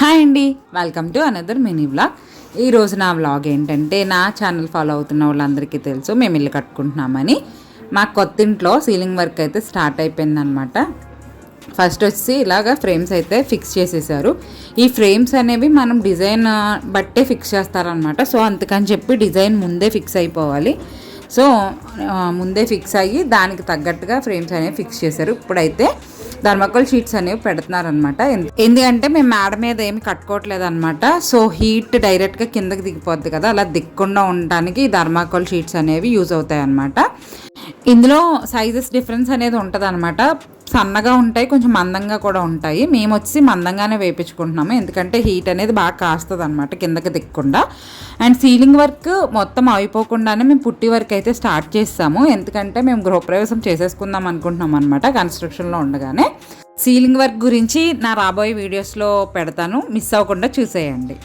Hi అండి. Welcome to another mini vlog ఈరోజు నా వ్లాగ్ ఏంటంటే నా ఛానల్ ఫాలో అవుతున్న వాళ్ళందరికీ తెలుసు మేము ఇల్లు కట్టుకుంటున్నామని. మా కొత్త ఇంట్లో సీలింగ్ వర్క్ అయితే స్టార్ట్ అయిపోయిందనమాట ఫస్ట్ వచ్చి ఇలాగ ఫ్రేమ్స్ అయితే ఫిక్స్ చేసేసారు. ఈ ఫ్రేమ్స్ అనేవి మనం డిజైన్ బట్టే ఫిక్స్ చేస్తారనమాట సో అందుకని చెప్పి డిజైన్ ముందే ఫిక్స్ అయిపోవాలి. సో ముందే ఫిక్స్ అయ్యి దానికి తగ్గట్టుగా ఫ్రేమ్స్ అనేవి ఫిక్స్ చేశారు. ఇప్పుడైతే ధర్మకోల్ షీట్స్ అనేవి పెడుతున్నారనమాట ఎందుకంటే మేము మేడ మీద ఏమి కట్టుకోవట్లేదు అనమాట సో హీట్ డైరెక్ట్గా కిందకి దిగిపోద్ది కదా అలా దిక్కుండా ఉండడానికి ఈ ధర్మాకోల్ షీట్స్ అనేవి యూజ్ అవుతాయి అనమాట ఇందులో సైజెస్ డిఫరెన్స్ అనేది ఉంటుంది అనమాట సన్నగా ఉంటాయి కొంచెం మందంగా కూడా ఉంటాయి. మేము వచ్చి మందంగానే వేయించుకుంటున్నాము ఎందుకంటే హీట్ అనేది బాగా కాస్తుంది అనమాట కిందకి దిక్కుండా అండ్ సీలింగ్ వర్క్ మొత్తం అయిపోకుండానే మేము పుట్టి వర్క్ అయితే స్టార్ట్ చేస్తాము. ఎందుకంటే మేము గృహప్రవేశం చేసేసుకుందాం అనుకుంటున్నాం అనమాట కన్స్ట్రక్షన్లో ఉండగానే. సీలింగ్ వర్క్ గురించి నా రాబోయే వీడియోస్లో పెడతాను. మిస్ అవ్వకుండా చూసేయండి.